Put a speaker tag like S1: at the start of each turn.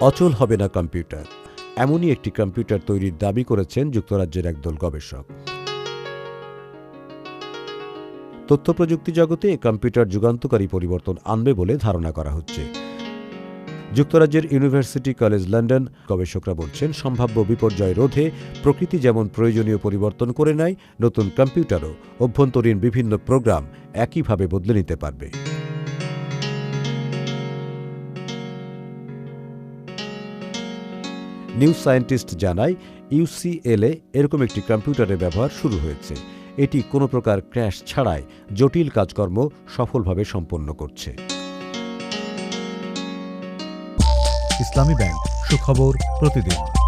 S1: অচল হবে না কম্পিউটার। এমনই একটি কম্পিউটার তৈরির দাবি করেছেন যুক্তরাজ্যের একদল গবেষক। তথ্য প্রযুক্তি জগতে কম্পিউটার যুগান্তকারী পরিবর্তন আনবে বলে ধারণা করা হচ্ছে। যুক্তরাজ্যের ইউনিভার্সিটি কলেজ লন্ডন গবেষকরা বলছেন, সম্ভাব্য বিপর্যয় রোধে প্রকৃতি যেমন প্রয়োজনীয় পরিবর্তন করে নেয়, নতুন কম্পিউটারও অভ্যন্তরীণ বিভিন্ন প্রোগ্রাম একইভাবে বদলে নিতে পারবে। নিউজ সায়েন্টিস্ট জানায় ইউসিএলএ এরকম একটি কম্পিউটারের ব্যবহার শুরু হয়েছে। এটি কোনো প্রকার ক্র্যাশ ছাড়াই জটিল কাজকর্ম সফলভাবে সম্পন্ন করছে।
S2: ইসলামী ব্যাংক, সুখবর প্রতিদিন।